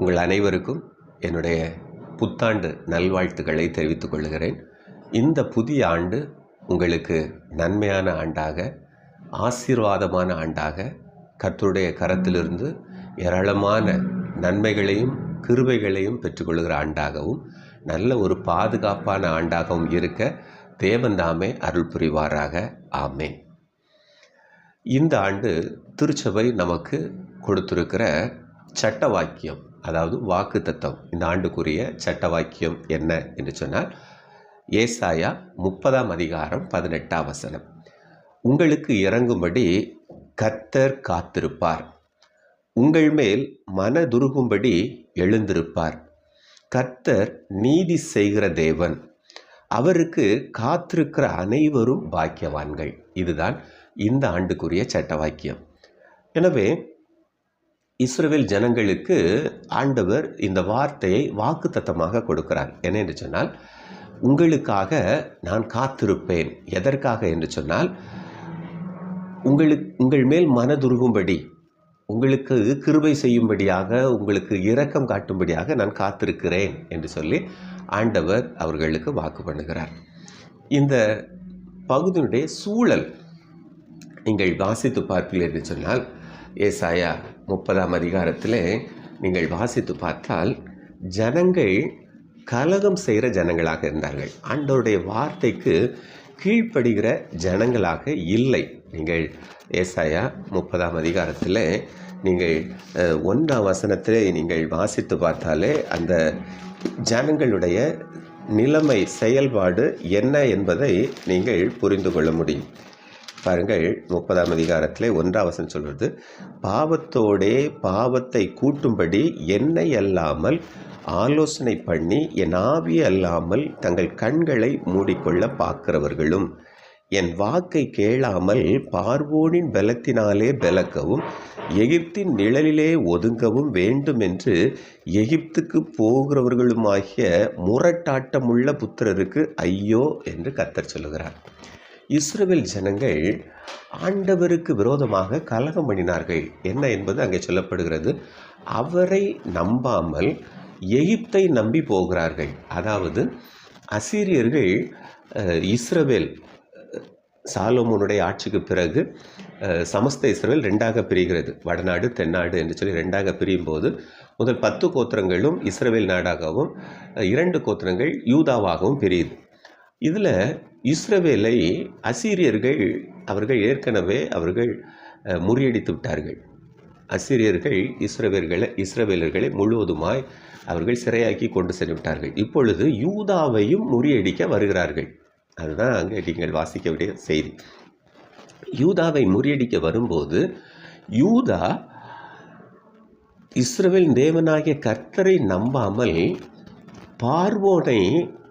உங்கள் அனைவருக்கும் என்னுடைய புத்தாண்டு நல்வாழ்த்துக்களை தெரிவித்துக் கொள்கிறேன். இந்த புதிய ஆண்டு உங்களுக்கு நன்மையான ஆண்டாக ஆசீர்வாதமான ஆண்டாக கர்த்தருடைய கரத்திலிருந்து ஏராளமான நன்மைகளையும் கிருபைகளையும் பெற்றுக்கொள்கிற ஆண்டாகவும் நல்ல ஒரு பாதுகாப்பான ஆண்டாகவும் இருக்க தேவன் தாமே அருள் புரிவாராக. ஆமேன். இந்த ஆண்டு திருச்சபை நமக்கு கொடுத்திருக்கிற சட்ட வாக்கியம் அதாவது வாக்கு தத்தம் இந்த ஆண்டுக்குரிய சட்ட வாக்கியம் என்ன என்று சொன்னால் ஏசாயா முப்பதாம் அதிகாரம் பதினெட்டாம் வசனம். உங்களுக்கு இறங்கும்படி கத்தர் காத்திருப்பார். உங்கள் மேல் மனதுருகும்படி எழுந்திருப்பார். கர்த்தர் நீதி செய்கிற தேவன். அவருக்கு காத்திருக்கிற அனைவரும் பாக்கியவான்கள். இதுதான் இந்த ஆண்டுக்குரிய சட்ட வாக்கியம் எனவே இஸ்ரேல் ஜனங்களுக்கு ஆண்டவர் இந்த வார்த்தையை வாக்குத்தத்தமாக கொடுக்கிறார். என்ன என்று சொன்னால் உங்களுக்காக நான் காத்திருப்பேன். எதற்காக என்று சொன்னால் உங்களுக்கு உங்கள் மேல் மனதுருகும்படி உங்களுக்கு கிருபை செய்யும்படியாக உங்களுக்கு இரக்கம் காட்டும்படியாக நான் காத்திருக்கிறேன் என்று சொல்லி ஆண்டவர் அவர்களுக்கு வாக்கு பண்ணுகிறார். இந்த பகுதியினுடைய சூழல் நீங்கள் வாசித்து பார்ப்பீர்கள் என்று சொன்னால் ஏசாயா முப்பதாம் அதிகாரத்தில் நீங்கள் வாசித்து பார்த்தால் ஜனங்கள் கலகம் செய்கிற ஜனங்களாக இருந்தார்கள். ஆண்டவருடைய வார்த்தைக்கு கீழ்ப்படுகிற ஜனங்களாக இல்லை. நீங்கள் ஏசாயா முப்பதாம் அதிகாரத்தில் நீங்கள் ஒன்றாம் வசனத்தில் நீங்கள் வாசித்து பார்த்தாலே அந்த ஜனங்களுடைய நிலைமை செயல்பாடு என்ன என்பதை நீங்கள் புரிந்து கொள்ள முடியும். பாருங்கள் முப்பதாம் அதிகாரத்தில் ஒன்றாவசன் சொல்வது பாவத்தோடே பாவத்தை கூட்டும்படி என்னை அல்லாமல் ஆலோசனை பண்ணி என் ஆவி அல்லாமல் தங்கள் கண்களை மூடிக்கொள்ள பார்க்கிறவர்களும் என் வாக்கை கேளாமல் பார்வோனின் பலத்தினாலே பலக்கவும் எகிப்தின் நிழலிலே ஒதுங்கவும் வேண்டும் என்று எகிப்துக்கு போகிறவர்களுமாகிய முரட்டாட்டமுள்ள புத்திரருக்கு ஐயோ என்று கத்தர் சொல்லுகிறார். இஸ்ரேல் ஜனங்கள் ஆண்டவருக்கு விரோதமாக கலகம் பண்ணினார்கள். என்ன என்பது அங்கே சொல்லப்படுகிறது. அவரை நம்பாமல் எகிப்தை நம்பி போகிறார்கள். அதாவது அசீரியர்கள் இஸ்ரவேல் சாலோமோனுடைய ஆட்சிக்கு பிறகு சமஸ்த இஸ்ரவேல் ரெண்டாக பிரிகிறது. வடநாடு தென்னாடு என்று சொல்லி ரெண்டாக பிரியும் போது முதல் பத்து கோத்திரங்களும் இஸ்ரவேல் நாடாகவும் இரண்டு கோத்திரங்கள் யூதாவாகவும் பிரியுது. இதில் இஸ்ரவேலை அசீரியர்கள் அவர்கள் ஏற்கனவே அவர்கள் முறியடித்து விட்டார்கள். அசிரியர்கள் இஸ்ரவேர்களை இஸ்ரவேலர்களை முழுவதுமாய் அவர்கள் சிறையாக்கி கொண்டு சென்று விட்டார்கள். இப்பொழுது யூதாவையும் முறியடிக்க வருகிறார்கள். அதுதான் அங்கே நீங்கள் வாசிக்க வேண்டிய செய்தி. யூதாவை முறியடிக்க வரும்போது யூதா இஸ்ரவேல் தேவனாகிய கர்த்தரை நம்பாமல் பார்வோனை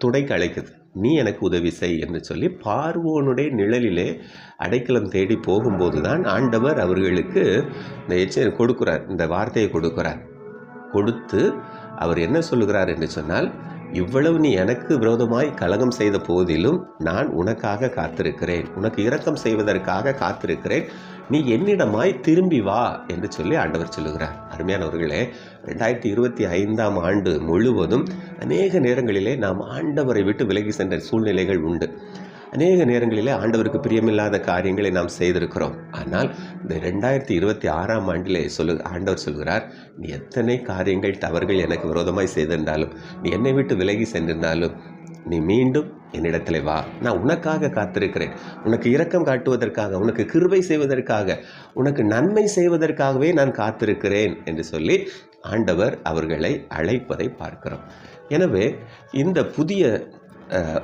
துடைக்க அழைக்குது. நீ எனக்கு உதவி செய் என்று சொல்லி பார்வோனுடைய நிழலிலே அடைக்கலம் தேடி போகும்போது தான் ஆண்டவர் அவர்களுக்கு இந்த எச்சரிக்கை கொடுக்குறார் இந்த வார்த்தையை கொடுக்குறார். கொடுத்து அவர் என்ன சொல்லுகிறார் என்று சொன்னால் இவ்வளவு நீ எனக்கு விரோதமாய் கலகம் செய்த போதிலும் நான் உனக்காக காத்திருக்கிறேன். உனக்கு இரக்கம் செய்வதற்காக காத்திருக்கிறேன். நீ என்னிடமாய் திரும்பி வா என்று சொல்லி ஆண்டவர் சொல்லுகிறார். அருமையானவர்களே ரெண்டாயிரத்தி இருபத்தி ஐந்தாம் ஆண்டு முழுவதும் அநேக நேரங்களிலே நாம் ஆண்டவரை விட்டு விலகி சென்ற சூழ்நிலைகள் உண்டு. அநேக நேரங்களிலே ஆண்டவருக்கு பிரியமில்லாத காரியங்களை நாம் செய்திருக்கிறோம். ஆனால் இந்த ரெண்டாயிரத்தி இருபத்தி ஆறாம் ஆண்டிலே சொல்லு ஆண்டவர் சொல்கிறார் நீ எத்தனை காரியங்கள் தவறுகள் எனக்கு விரோதமாய் செய்திருந்தாலும் நீ என்னை விட்டு விலகி சென்றிருந்தாலும் நீ மீண்டும் என்னிடத்தில் வா. நான் உனக்காக காத்திருக்கிறேன். உனக்கு இரக்கம் காட்டுவதற்காக உனக்கு கிருபை செய்வதற்காக உனக்கு நன்மை செய்வதற்காகவே நான் காத்திருக்கிறேன் என்று சொல்லி ஆண்டவர் அவர்களை அழைப்பதை பார்க்கிறோம். எனவே இந்த புதிய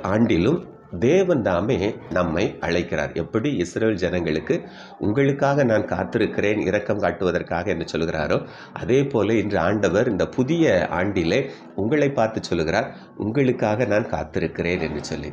ஆண்டிலும் தேவன் தாமே நம்மை அழைக்கிறார். எப்படி இஸ்ரேல் ஜனங்களுக்கு உங்களுக்காக நான் காத்திருக்கிறேன் இரக்கம் காட்டுவதற்காக என்று சொல்கிறாரோ அதே போல இன்று ஆண்டவர் இந்த புதிய ஆண்டிலே உங்களை பார்த்து சொல்லுகிறார் உங்களுக்காக நான் காத்திருக்கிறேன் என்று சொல்லி.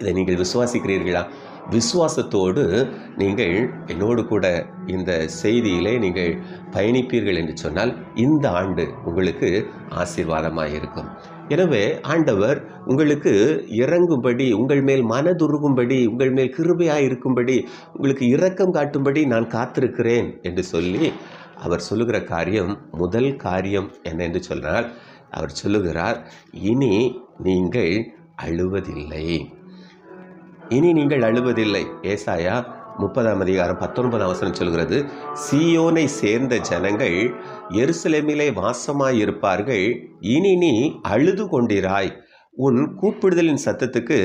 இதை நீங்கள் விசுவாசிக்கிறீர்களா? விசுவாசத்தோடு நீங்கள் என்னோடு கூட இந்த செய்தியிலே நீங்கள் பயணிப்பீர்கள் என்று சொன்னால் இந்த ஆண்டு உங்களுக்கு ஆசீர்வாதமாக இருக்கும் எனவே ஆண்டவர் உங்களுக்கு இறங்கும்படி உங்கள் மேல் மனதுருகும்படி உங்கள் மேல் கிருபையாக இருக்கும்படி உங்களுக்கு இரக்கம் காட்டும்படி நான் காத்திருக்கிறேன் என்று சொல்லி அவர் சொல்லுகிற காரியம் முதல் காரியம் என்ன என்று சொன்னால் அவர் சொல்லுகிறார் இனி நீங்கள் அழுவதில்லை. இனி நீங்கள் அழுவதில்லை. ஏசாயா முப்பதாம் அதிகாரம் பத்தொன்பதாம் வசனம் சொல்கிறது சியோனை சேர்ந்த ஜனங்கள் எருசலேமிலே வாசமாயிருப்பார்கள். இனி நீ அழுது கொண்டிராய். உன் கூப்பிடுதலின் சத்தத்துக்கு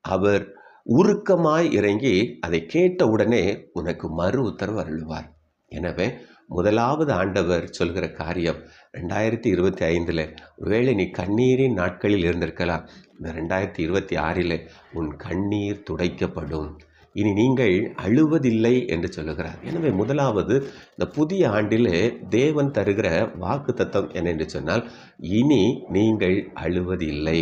அவர் உருக்கமாய் இறங்கி அதை கேட்ட உடனே உனக்கு மறு உத்தரவு அருள்வார். எனவே முதலாவது ஆண்டவர் சொல்கிற காரியம் ரெண்டாயிரத்தி இருபத்தி ஐந்தில் ஒருவேளை நீ கண்ணீரின் நாட்களில் இருந்திருக்கலாம். இந்த ரெண்டாயிரத்தி இருபத்தி ஆறில் உன் கண்ணீர் துடைக்கப்படும். இனி நீங்கள் அழுவதில்லை என்று சொல்லுகிறார். எனவே முதலாவது இந்த புதிய ஆண்டிலே தேவன் தருகிற வாக்கு தத்தம் என்ன என்று சொன்னால் இனி நீங்கள் அழுவதில்லை.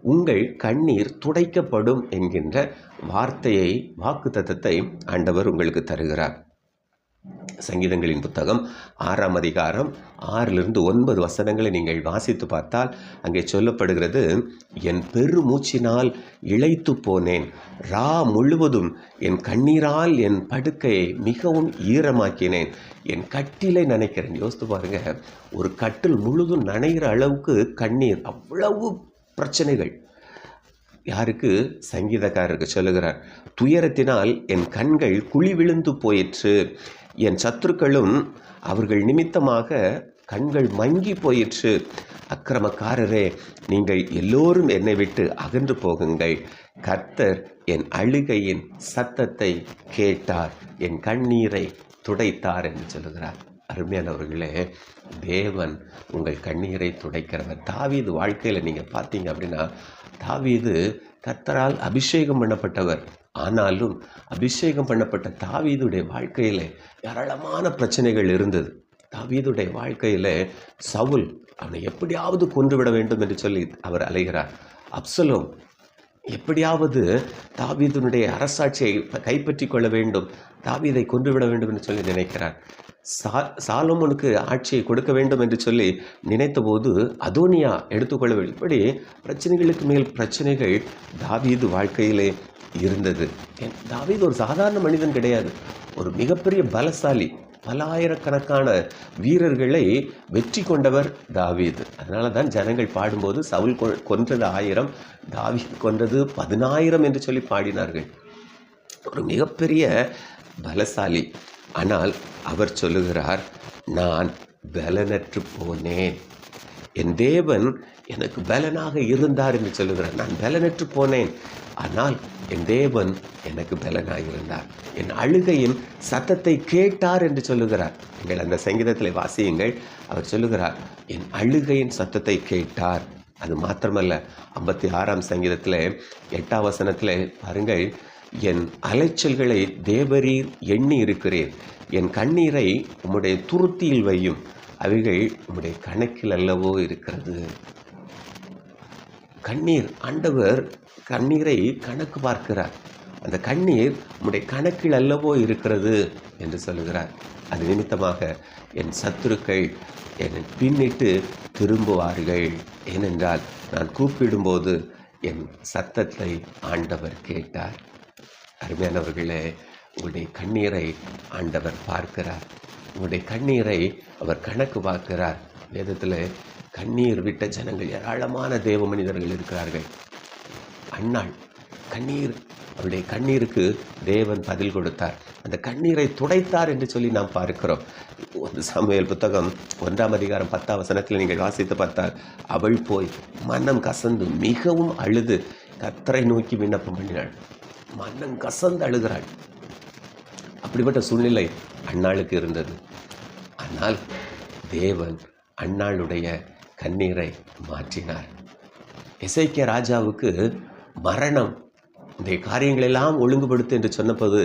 உங்கள் கண்ணீர் துடைக்கப்படும் என்கின்ற வார்த்தையை வாக்கு தத்தத்தை ஆண்டவர் உங்களுக்கு தருகிறார். சங்கீதங்களின் புத்தகம் ஆறாம் அதிகாரம் ஆறிலிருந்து ஒன்பது வசனங்களை நீங்கள் வாசித்து பார்த்தால் அங்கே சொல்லப்படுகிறது என் பெருமூச்சினால் இழைத்து போனேன். ரா முழுவதும் என் கண்ணீரால் என் படுக்கையை மிகவும் ஈரமாக்கினேன். என் கட்டிலை நினைக்கிறேன். யோசித்து பாருங்க ஒரு கட்டில் முழுதும் நனைகிற அளவுக்கு கண்ணீர் அவ்வளவு பிரச்சனைகள். யாருக்கு? சங்கீதக்காரருக்கு சொல்லுகிறார் துயரத்தினால் என் கண்கள் குழி விழுந்து போயிற்று. என் சத்துருக்களும் அவர்கள் நிமித்தமாக கண்கள் மங்கி போயிற்று. அக்கிரமக்காரரே நீங்கள் எல்லோரும் என்னை விட்டு அகன்று போகுங்கள். கர்த்தர் என் அழுகையின் சத்தத்தை கேட்டார். என் கண்ணீரை துடைத்தார் என்று சொல்லுகிறார். அருமையானவர்களே தேவன் உங்கள் கண்ணீரை துடைக்கிறவர். தாவீது வாழ்க்கையில் நீங்கள் பார்த்தீங்க அப்படின்னா தாவீது கர்த்தரால் அபிஷேகம் பண்ணப்பட்டவர். ஆனாலும் அபிஷேகம் பண்ணப்பட்ட தாவீதுடைய வாழ்க்கையில் ஏராளமான பிரச்சனைகள் இருந்தது. தாவீதுடைய வாழ்க்கையில் சவுல் அவனை எப்படியாவது கொன்றுவிட வேண்டும் என்று சொல்லி அவர் அலைகிறார். அப்சலோம் எப்படியாவது தாவீதுனுடைய அரசாட்சியை கைப்பற்றி கொள்ள வேண்டும். தாவீதை கொன்றுவிட வேண்டும் என்று சொல்லி நினைக்கிறார். சா சாலோமோனுக்கு ஆட்சியை கொடுக்க வேண்டும் என்று சொல்லி நினைத்தபோது அதோனியா எடுத்துக்கொள்ள இப்படி பிரச்சனைகளுக்கு மேல் பிரச்சனைகள் தாவீது வாழ்க்கையிலே இருந்தது. ஏன்? தாவீது ஒரு சாதாரண மனிதன் கிடையாது. ஒரு மிகப்பெரிய பலசாலி. பலாயிரக்கணக்கான வீரர்களை வெற்றி கொண்டவர் தாவீது. அதனால தான் ஜனங்கள் பாடும்போது சவுல் கொன்றது ஆயிரம் தாவீது கொன்றது பதினாயிரம் என்று சொல்லி பாடினார்கள். ஒரு மிகப்பெரிய பலசாலி. ஆனால் அவர் சொல்லுகிறார் நான் பலனற்று போனேன். என் தேவன் எனக்கு பலனாக இருந்தார் என்று சொல்லுகிறார். நான் பலனற்று போனேன். ஆனால் என் தேவன் எனக்கு பலனாக இருந்தார். என் அழுகையின் சத்தத்தை கேட்டார் என்று சொல்லுகிறார். நீங்கள் அந்த சங்கீதத்தில் வாசியுங்கள். அவர் சொல்லுகிறார் என் அழுகையின் சத்தத்தை கேட்டார். அது மாத்திரமல்ல ஐம்பத்தி ஆறாம் சங்கீதத்தில் எட்டாம் வசனத்தில் பாருங்கள். என் அலைச்சல்களை தேவரீர் எண்ணி இருக்கிறேன் என் கண்ணீரை உம்முடைய துருத்தியில் வையும். அவைகள் உம்முடைய கணக்கில் அல்லவோ இருக்கிறது. கண்ணீர் ஆண்டவர் கண்ணீரை கணக்கு பார்க்கிறார். அந்த கண்ணீர் உம்முடைய கணக்கில் அல்லவோ இருக்கிறது என்று சொல்லுகிறார். அது நிமித்தமாக என் சத்துருக்கள் என்னை பின்னிட்டு திரும்புவார்கள். ஏனென்றால் நான் கூப்பிடும்போது என் சத்தத்தை ஆண்டவர் கேட்டார். அருமையானவர்களே உங்களுடைய கண்ணீரை ஆண்டவர் பார்க்கிறார். உங்களுடைய கண்ணீரை அவர் கணக்கு பார்க்கிறார். வேதத்தில் கண்ணீர் விட்ட ஜனங்கள் ஏராளமான தேவ மனிதர்கள் இருக்கிறார்கள். அண்ணாள் கண்ணீர் அவருடைய கண்ணீருக்கு தேவன் பதில் கொடுத்தார். அந்த கண்ணீரை துடைத்தார் என்று சொல்லி நாம் பார்க்கிறோம். ஒரு சமையல் புத்தகம் ஒன்றாம் அதிகாரம் பத்தாம் வசனத்தில் நீங்கள் வாசித்து பார்த்தால் அவள் போய் மனம் கசந்து மிகவும் அழுது கத்தரை நோக்கி விண்ணப்பம் பண்ணினாள். மனம் கசந்து அழுகிறாள். அப்படிப்பட்ட சூழ்நிலை அன்னாளுக்கு இருந்தது. ஆனால் தேவன் அன்னாளுடைய கண்ணீரை மாற்றினார். இசைக்கிய ராஜாவுக்கு மரணம் இந்த காரியங்களெல்லாம் ஒழுங்குபடுத்து என்று சொன்னபோது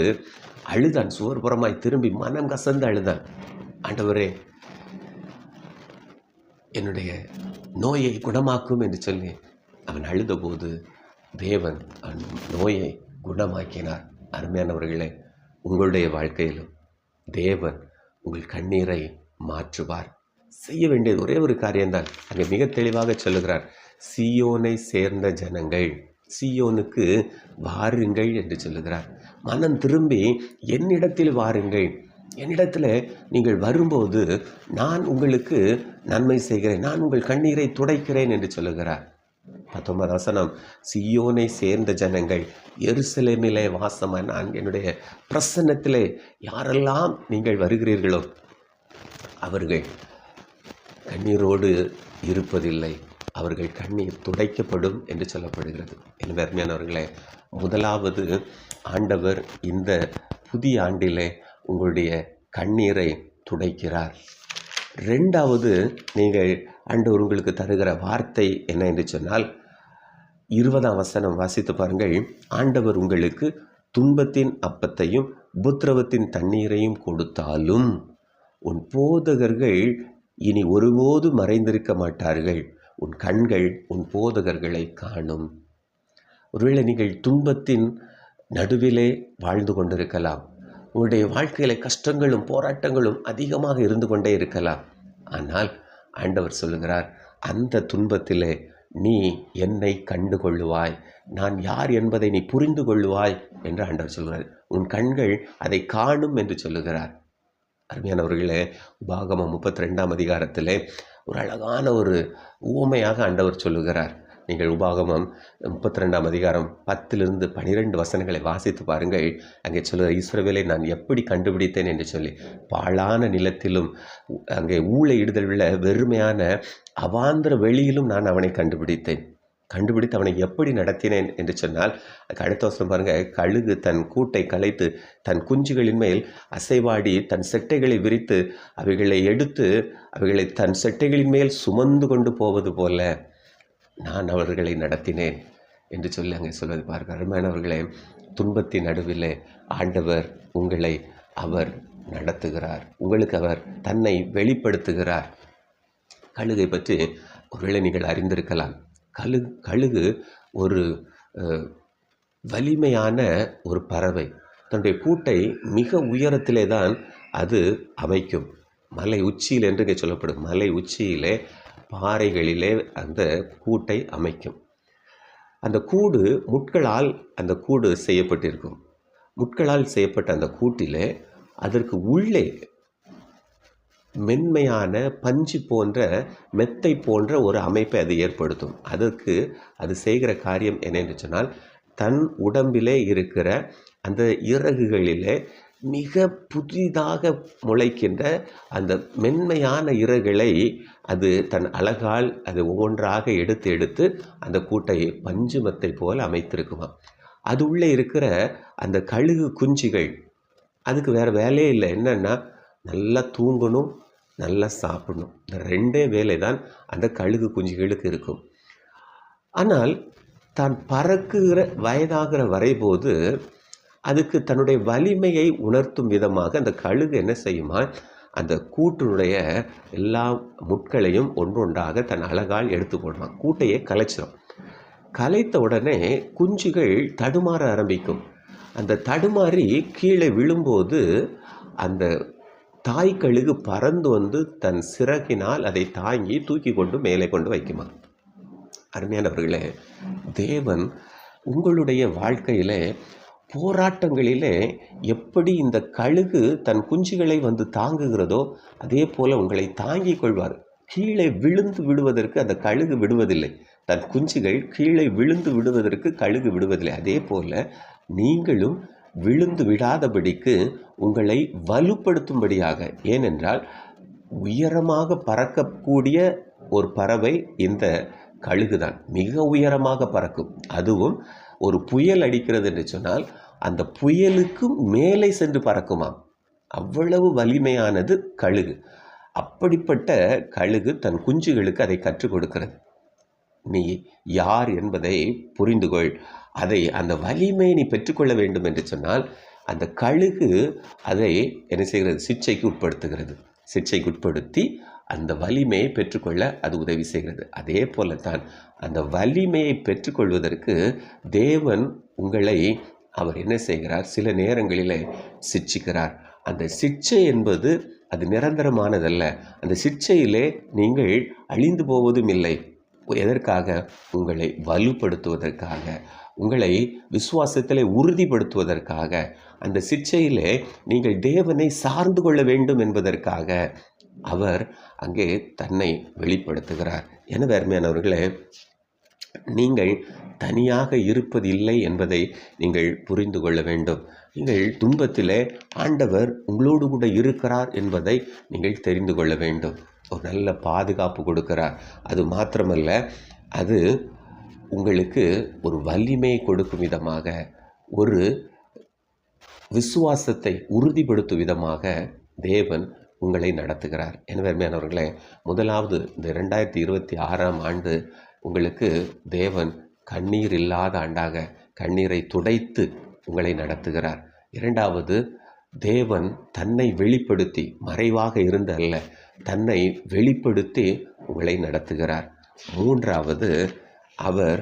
அழுதான் சுவர்புறமாய் திரும்பி மனம் கசந்து அழுதான். ஆண்டவரே என்னுடைய நோயை குணமாக்கும் என்று சொல்லி அவன் அழுதபோது தேவன் அவன் நோயை குணமாக்கினார். அருமையானவர்களே உங்களுடைய வாழ்க்கையிலும் தேவன் உங்கள் கண்ணீரை மாற்றுவார். செய்ய வேண்டியது ஒரே ஒரு காரியம்தான். அங்கே மிக தெளிவாக சொல்லுகிறார் சியோனை சேர்ந்த ஜனங்கள் சீயோனுக்கு வாருங்கள் என்று சொல்லுகிறார். மனம் திரும்பி என்னிடத்தில் வாருங்கள். என்னிடத்தில் நீங்கள் வரும்போது நான் உங்களுக்கு நன்மை செய்கிறேன். நான் உங்கள் கண்ணீரை துடைக்கிறேன் என்று சொல்லுகிறார். பத்தொன்பது வசனம் சியோனை சேர்ந்த ஜனங்கள் எருசலேமிலே வாசமாக நான் என்னுடைய பிரசன்னத்திலே யாரெல்லாம் நீங்கள் வருகிறீர்களோ அவர்கள் கண்ணீரோடு இருப்பதில்லை. அவர்கள் கண்ணீர் துடைக்கப்படும் என்று சொல்லப்படுகிறது. எனவே அருமையானவர்களே முதலாவது ஆண்டவர் இந்த புதிய ஆண்டிலே உங்களுடைய கண்ணீரை துடைக்கிறார். ரெண்டாவது நீங்கள் ஆண்டவர் உங்களுக்கு தருகிற வார்த்தை என்ன என்று சொன்னால் இருபதாம் வசனம் வாசித்து பாருங்கள். ஆண்டவர் உங்களுக்கு துன்பத்தின் அப்பத்தையும் உபத்திரவத்தின் தண்ணீரையும் கொடுத்தாலும் உன் போதகர்கள் இனி ஒருபோது மறைந்திருக்க மாட்டார்கள். உன் கண்கள் உன் போதகர்களை காணும். ஒருவேளை நீங்கள் துன்பத்தின் நடுவிலே வாழ்ந்து கொண்டிருக்கலாம். உங்களுடைய வாழ்க்கையில் கஷ்டங்களும் போராட்டங்களும் அதிகமாக இருந்து கொண்டே இருக்கலாம். ஆனால் ஆண்டவர் சொல்லுகிறார் அந்த துன்பத்திலே நீ என்னை கண்டு கொள்ளுவாய் நான் யார் என்பதை நீ புரிந்து கொள்ளுவாய் என்று ஆண்டவர் சொல்கிறார் உன் கண்கள் அதை காணும் என்று சொல்லுகிறார். அருமையானவர்களே உபாகமம் முப்பத்தி ரெண்டாம் அதிகாரத்திலே ஒரு அழகான ஒரு ஊமையாக ஆண்டவர் சொல்லுகிறார். நீங்கள் உபாகமம் முப்பத்தி ரெண்டாம் அதிகாரம் பத்திலிருந்து பனிரெண்டு வசனங்களை வாசித்து பாருங்கள். அங்கே சொல்லுற ஈஸ்வரவேலை நான் எப்படி கண்டுபிடித்தேன்? என்று சொல்லி பாழான நிலத்திலும் அங்கே ஊழையிடுதல் உள்ள வெறுமையான அவாந்திர வெளியிலும் நான் அவனை கண்டுபிடித்தேன். கண்டுபிடித்து அவனை எப்படி நடத்தினேன்? என்று சொன்னால் அதுக்கு அடுத்த வருஷம் பாருங்கள் கழுகு தன் கூட்டை கலைத்து தன் குஞ்சுகளின் மேல் அசைவாடி தன் செட்டைகளை விரித்து அவைகளை எடுத்து அவைகளை தன் செட்டைகளின் மேல் சுமந்து கொண்டு போவது போல நான் அவர்களை நடத்தினேன் என்று சொல்லி அங்கே சொல்வது பார்க்க அருமையானவர்களே துன்பத்தின் நடுவிலே ஆண்டவர் உங்களை அவர் நடத்துகிறார். உங்களுக்கு அவர் தன்னை வெளிப்படுத்துகிறார். கழுகை பற்றி ஒருவேளை நீங்கள் அறிந்திருக்கலாம். கழுகு கழுகு ஒரு வலிமையான ஒரு பறவை. தன்னுடைய கூட்டை மிக உயரத்திலே தான் அது அமைக்கும். மலை உச்சியில் என்று இங்கே சொல்லப்படும். மலை உச்சியிலே பாறைகளிலே அந்த கூட்டை அமைக்கும். அந்த கூடு முட்களால் அந்த கூடு செய்யப்பட்டிருக்கும். முட்களால் செய்யப்பட்ட அந்த கூட்டிலே அதற்கு உள்ளே மென்மையான பஞ்சு போன்ற மெத்தை போன்ற ஒரு அமைப்பை அது ஏற்படுத்தும். அதற்கு அது செய்கிற காரியம் என்னென்னு சொன்னால் தன் உடம்பிலே இருக்கிற அந்த இறகுகளிலே மிக புதிதாக முளைக்கின்ற அந்த மென்மையான இறகுகளை அது தன் அழகால் அது ஒவ்வொன்றாக எடுத்து எடுத்து அந்த கூட்டை பஞ்சுமத்தை போல் அமைத்திருக்குமா அது உள்ளே இருக்கிற அந்த கழுகு குஞ்சுகள் அதுக்கு வேறு வேலையே இல்லை. என்னென்னா நல்லா தூங்கணும் நல்லா சாப்பிடணும். இந்த ரெண்டே வேலை தான் அந்த கழுகு குஞ்சுகளுக்கு இருக்கும். ஆனால் தான் பறக்குகிற வயதாகிற வரைபோது அதுக்கு தன்னுடைய வலிமையை உணர்த்தும் விதமாக அந்த கழுகு என்ன செய்யுமா? அந்த கூட்டினுடைய எல்லா முட்களையும் ஒன்றொன்றாக தன் அழகால் எடுத்து போடுமா கூட்டையே கலைச்சிடும் கலைத்த உடனே குஞ்சுகள் தடுமாற ஆரம்பிக்கும். அந்த தடுமாறி கீழே விழும்போது அந்த தாய் கழுகு பறந்து வந்து தன் சிறகினால் அதை தாங்கி தூக்கி கொண்டு மேலே கொண்டு வைக்குமா? அருமையானவர்களே தேவன் உங்களுடைய வாழ்க்கையிலே போராட்டங்களிலே எப்படி இந்த கழுகு தன் குஞ்சுகளை வந்து தாங்குகிறதோ அதே போல் உங்களை தாங்கிக் கொள்வார். கீழே விழுந்து விடுவதற்கு அந்த கழுகு விடுவதில்லை. தன் குஞ்சுகள் கீழே விழுந்து விடுவதற்கு கழுகு விடுவதில்லை. அதே போல் நீங்களும் விழுந்து விடாதபடிக்கு உங்களை வலுப்படுத்தும்படியாக. ஏனென்றால் உயரமாக பறக்கக்கூடிய ஒரு பறவை இந்த கழுகுதான். மிக உயரமாக பறக்கும். அதுவும் ஒரு புயல் அடிக்கிறது என்று சொன்னால் அந்த புயலுக்கும் மேலே சென்று பறக்குமாம். அவ்வளவு வலிமையானது கழுகு. அப்படிப்பட்ட கழுகு தன் குஞ்சுகளுக்கு அதை கற்றுக் கொடுக்கிறது. நீ யார் என்பதை புரிந்து கொள். அதை அந்த வலிமையை நீ பெற்றுக்கொள்ள வேண்டும் என்று சொன்னால் அந்த கழுகு அதை என்ன செய்கிறது? சிக்ஷைக்கு உட்படுத்துகிறது. சிக்ஷைக்கு உட்படுத்தி அந்த வலிமையை பெற்றுக்கொள்ள அது உதவி செய்கிறது. அதே போல தான் அந்த வலிமையை பெற்றுக்கொள்வதற்கு தேவன் உங்களை அவர் என்ன செய்கிறார்? சில நேரங்களிலே சிட்சிக்கிறார் அந்த சிட்சை என்பது அது நிரந்தரமானதல்ல. அந்த சிச்சையிலே நீங்கள் அழிந்து போவதும் இல்லை. எதற்காக? உங்களை வலுப்படுத்துவதற்காக. உங்களை விசுவாசத்தில் உறுதிப்படுத்துவதற்காக. அந்த சிக்ஷையிலே நீங்கள் தேவனை சார்ந்து கொள்ள வேண்டும் என்பதற்காக. அவர் அங்கே தன்னை வெளிப்படுத்துகிறார். என அருமையானவர்களே நீங்கள் தனியாக இருப்பதில்லை என்பதை நீங்கள் புரிந்து கொள்ள வேண்டும். நீங்கள் துன்பத்திலே ஆண்டவர் உங்களோடு கூட இருக்கிறார் என்பதை நீங்கள் தெரிந்து கொள்ள வேண்டும். ஒரு நல்ல பாதுகாப்பு கொடுக்கிறார். அது மாத்திரமல்ல அது உங்களுக்கு ஒரு வலிமையை கொடுக்கும் விதமாக ஒரு விசுவாசத்தை உறுதிப்படுத்தும் விதமாக தேவன் உங்களை நடத்துகிறார். எனவே அருமையானவர்களே முதலாவது இந்த ரெண்டாயிரத்தி இருபத்தி ஆறாம் ஆண்டு உங்களுக்கு தேவன் கண்ணீர் இல்லாத ஆண்டாக கண்ணீரை துடைத்து உங்களை நடத்துகிறார். இரண்டாவது தேவன் தன்னை வெளிப்படுத்தி மறைவாக இருந்த அல்ல தன்னை வெளிப்படுத்தி உங்களை நடத்துகிறார். மூன்றாவது அவர்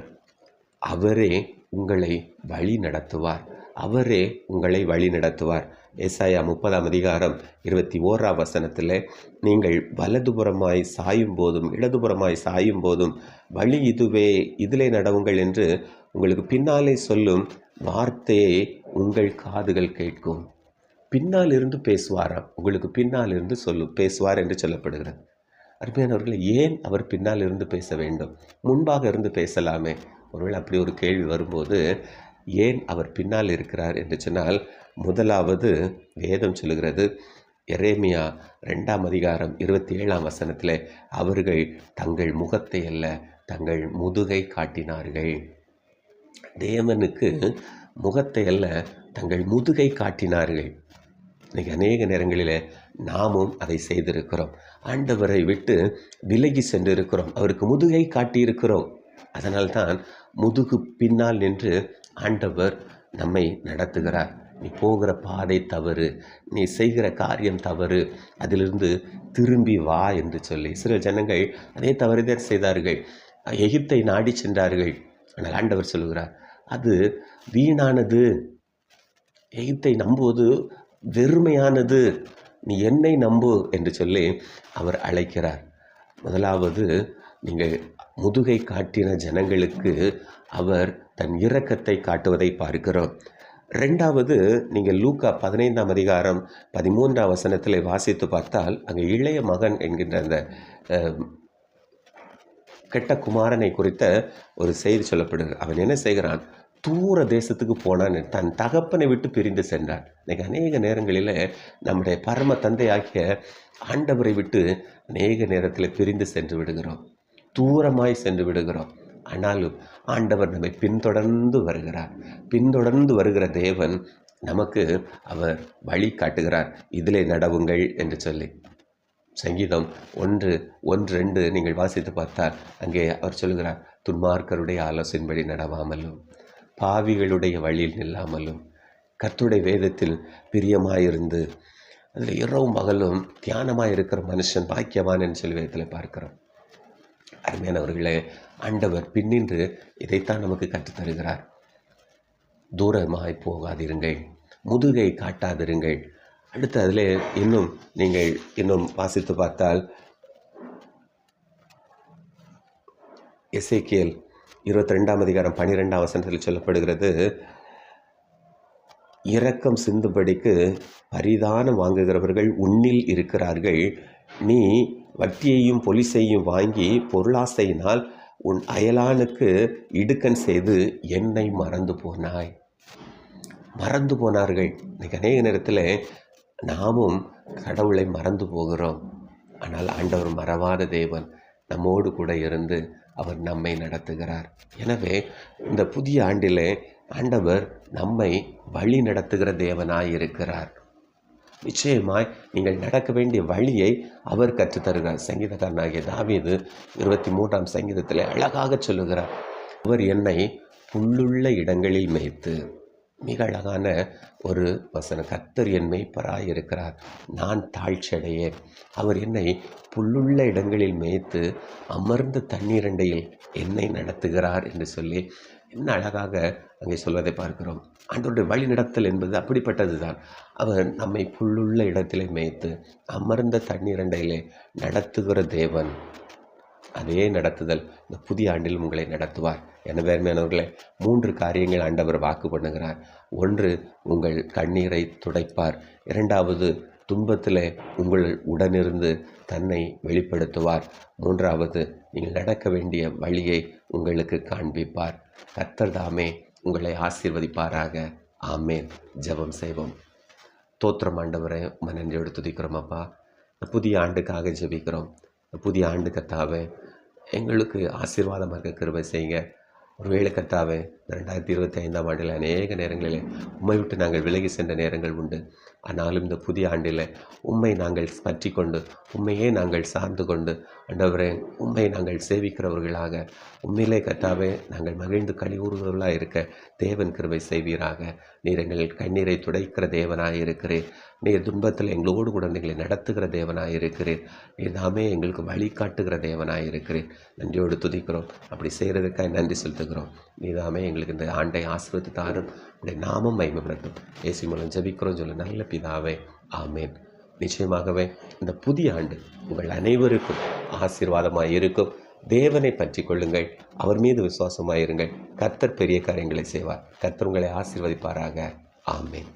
அவரே உங்களை வழி நடத்துவார். அவரே உங்களை வழி நடத்துவார். ஏசாயா முப்பதாம் அதிகாரம் இருபத்தி ஓராம் வசனத்தில் நீங்கள் வலதுபுறமாய் சாயும் போதும் இடதுபுறமாய் சாயும் போதும் வழி இதுவே இதிலே நடவுங்கள் என்று உங்களுக்கு பின்னாலே சொல்லும் வார்த்தையை உங்கள் காதுகள் கேட்கும். பின்னால் இருந்து பேசுவாராம் உங்களுக்கு பின்னால் இருந்து சொல்லும் பேசுவார் என்று சொல்லப்படுகிறது. அருமையானவர்களை ஏன் அவர் பின்னால் இருந்து பேச வேண்டும்? முன்பாக இருந்து பேசலாமே. ஒருவேளை அப்படி ஒரு கேள்வி வரும்போது ஏன் அவர் பின்னால் இருக்கிறார் என்று சொன்னால் முதலாவது வேதம் சொல்லுகிறது எரேமியா ரெண்டாம் அதிகாரம் இருபத்தி ஏழாம் வசனத்தில் அவர்கள் தங்கள் முகத்தை அல்ல தங்கள் முதுகை காட்டினார்கள். தேவனுக்கு முகத்தை அல்ல தங்கள் முதுகை காட்டினார்கள். இன்னைக்கு அநேக நேரங்களில் நாமும் அதை செய்திருக்கிறோம். ஆண்டவரை விட்டு விலகி சென்றிருக்கிறோம். அவருக்கு முதுகை காட்டியிருக்கிறோம். அதனால்தான் முதுகு பின்னால் நின்று ஆண்டவர் நம்மை நடத்துகிறார். நீ போகிற பாதை தவறு நீ செய்கிற காரியம் தவறு அதிலிருந்து திரும்பி வா என்று சொல்லி சில ஜனங்கள் அதே தவறுதான் செய்தார்கள். எகிப்தை நாடி சென்றார்கள். ஆனால் ஆண்டவர் சொல்லுகிறார் அது வீணானது. எகிப்தை நம்புவது வெறுமையானது. நீ என்னை நம்பு என்று சொல்லி அவர் அழைக்கிறார். முதலாவது நீங்கள் முதுகை காட்டின ஜனங்களுக்கு அவர் தன் இரக்கத்தை காட்டுவதை பார்க்கிறோம். ரெண்டாவது நீங்கள் லூக்கா பதினைந்தாம் அதிகாரம் பதிமூன்றாம் வசனத்தில் வாசித்து பார்த்தால் அங்கே இளைய மகன் என்கின்ற அந்த கெட்ட குமாரனை குறித்த ஒரு செய்தி சொல்லப்படுகிறது. அவன் என்ன செய்கிறான்? தூர தேசத்துக்கு போனான் தன் தகப்பனை விட்டு பிரிந்து சென்றான். இன்றைக்கு அநேக நேரங்களில் நம்முடைய பரம தந்தையாகிய ஆண்டவரை விட்டு அநேக நேரத்தில் பிரிந்து சென்று விடுகிறோம். தூரமாய் சென்று விடுகிறோம். ஆனாலும் ஆண்டவர் நம்மை பின்தொடர்ந்து வருகிறார். பின்தொடர்ந்து வருகிற தேவன் நமக்கு அவர் வழி காட்டுகிறார். இதிலே நடவுங்கள் என்று சொல்லி. சங்கீதம் ஒன்று ஒன்று ரெண்டு நீங்கள் வாசித்து பார்த்தால் அங்கே அவர் சொல்கிறார் துன்மார்க்கருடைய ஆலோசனைப்படி நடவாமலும் பாவிகளுடைய வழியில் நில்லாமலும் கத்துடைய வேதத்தில் பிரியமாயிருந்து அதில் இரவும் பகலும் தியானமாக இருக்கிற மனுஷன் பாக்கியவான் என்று சொல்லி வேதத்தில் பார்க்கிறோம். அருமையானவர்களே ஆண்டவர் பின்னின்று இதைத்தான் நமக்கு கற்றுத் தருகிறார் தூரமாய் போகாதிருங்கள் முதுகை காட்டாதிருங்கள். அடுத்து அதில் இன்னும் நீங்கள் இன்னும் வாசித்து பார்த்தால் எசேக்கியேல் இருபத்தி ரெண்டாம் அதிகாரம் பன்னிரெண்டாம் வசனத்தில் சொல்லப்படுகிறது இரக்கம் சிந்துபடிக்கு பரிதானம் வாங்குகிறவர்கள் உன்னில் இருக்கிறார்கள் நீ வட்டியையும் பொலிசையும் வாங்கி பொருளாசையினால் உன் அயலானுக்கு இடுக்கண் செய்து என்னை மறந்து போனாய். மறந்து போனார்கள். இன்னைக்கு அநேக நேரத்தில் நாமும் கடவுளை மறந்து போகிறோம். ஆனால் ஆண்டவர் மறவாத தேவன் நம்மோடு கூட இருந்து அவர் நம்மை நடத்துகிறார். எனவே இந்த புதிய ஆண்டிலே ஆண்டவர் நம்மை வழி நடத்துகிற தேவனாய் இருக்கிறார். நிச்சயமாய் நீங்கள் நடக்க வேண்டிய வழியை அவர் கற்றுத் தருகிறார் சங்கீதக்காரனாகிய தாவீது இருபத்தி மூன்றாம் சங்கீதத்தில் அழகாக சொல்லுகிறார். அவர் என்னை புல்லுள்ள இடங்களில் மேய்த்து மிக அழகான ஒரு வசன கத்தர் என் இருக்கிறார் நான் தாழ்ச்சியடையேன். அவர் என்னை புல்லுள்ள இடங்களில் மேய்த்து அமர்ந்த தண்ணீரண்டையில் என்னை நடத்துகிறார் என்று சொல்லி என்ன அழகாக அங்கே சொல்வதை பார்க்கிறோம். ஆண்டவருடைய வழி நடத்தல் என்பது அப்படிப்பட்டது தான் அவர் நம்மை புல்லுள்ள இடத்திலே மேய்த்து அமர்ந்த தண்ணீரண்டையிலே நடத்துகிற தேவன். அதே நடத்துதல் இந்த புதிய ஆண்டிலும் உங்களை நடத்துவார். என வேர்மையானவர்களே மூன்று காரியங்கள் ஆண்டவர் வாக்கு பண்ணுகிறார். ஒன்று உங்கள் கண்ணீரை துடைப்பார். இரண்டாவது துன்பத்தில் உங்கள் உடனிருந்து தன்னை வெளிப்படுத்துவார். மூன்றாவது நீங்கள் நடக்க வேண்டிய வழியை உங்களுக்கு காண்பிப்பார். கர்த்தர் தாமே உங்களை ஆசீர்வதிப்பாராக. ஆமேன். ஜெபம் செய்வோம். தோத்திரம் ஆண்டவரை மனஞ்சோடு துதிக்கிறோம் அப்பா. புதிய ஆண்டுக்காக ஜெபிக்கிறோம். புதிய ஆண்டு கத்தாவே எங்களுக்கு ஆசீர்வாதமாக இருக்க கிருபை செய்யுங்க. ஒருவேளை கத்தாவே ரெண்டாயிரத்தி இருபத்தி ஐந்தாம் ஆண்டில் அநேக நேரங்களில் உண்மை விட்டு நாங்கள் விலகி சென்ற நேரங்கள் உண்டு. ஆனாலும் இந்த புதிய ஆண்டில் உண்மை நாங்கள் பற்றி கொண்டு உண்மையே நாங்கள் சார்ந்து கொண்டு அண்டவரே உண்மை நாங்கள் சேவிக்கிறவர்களாக உண்மையிலே கத்தாவே நாங்கள் மகிழ்ந்து கழிவுறுவர்களாக இருக்க தேவன் கிருபை செய்வீராக. நீர் எங்கள் கண்ணீரை துடைக்கிற தேவனாக இருக்கிறீர். நீர் துன்பத்தில் எங்களோடு கூட எங்களை நடத்துகிற தேவனாக இருக்கிறீர். நீர் தாமே எங்களுக்கு வழிகாட்டுகிற தேவனாக இருக்கிறீர். நன்றியோடு துதிக்கிறோம். அப்படி செய்கிறதுக்காக நன்றி செலுத்துகிறோம். நீதாமே எங்களுக்கு இந்த ஆண்டை ஆசிர்வத்து தாரும். உடைய நாமம் மயமப்படுத்தும் ஏசி மூலம் ஜபிக்கிறோம் சொல்லு நல்ல பிதாவே. ஆமேன். நிச்சயமாகவே இந்த புதிய ஆண்டு உங்கள் அனைவருக்கும் ஆசீர்வாதமாக இருக்கும். தேவனை பற்றி கொள்ளுங்கள். அவர் மீது விசுவாசமாக இருங்கள் கர்த்தர் பெரிய காரியங்களை செய்வார். கர்த்தர் உங்களை ஆசீர்வதிப்பாராக. ஆமேன்.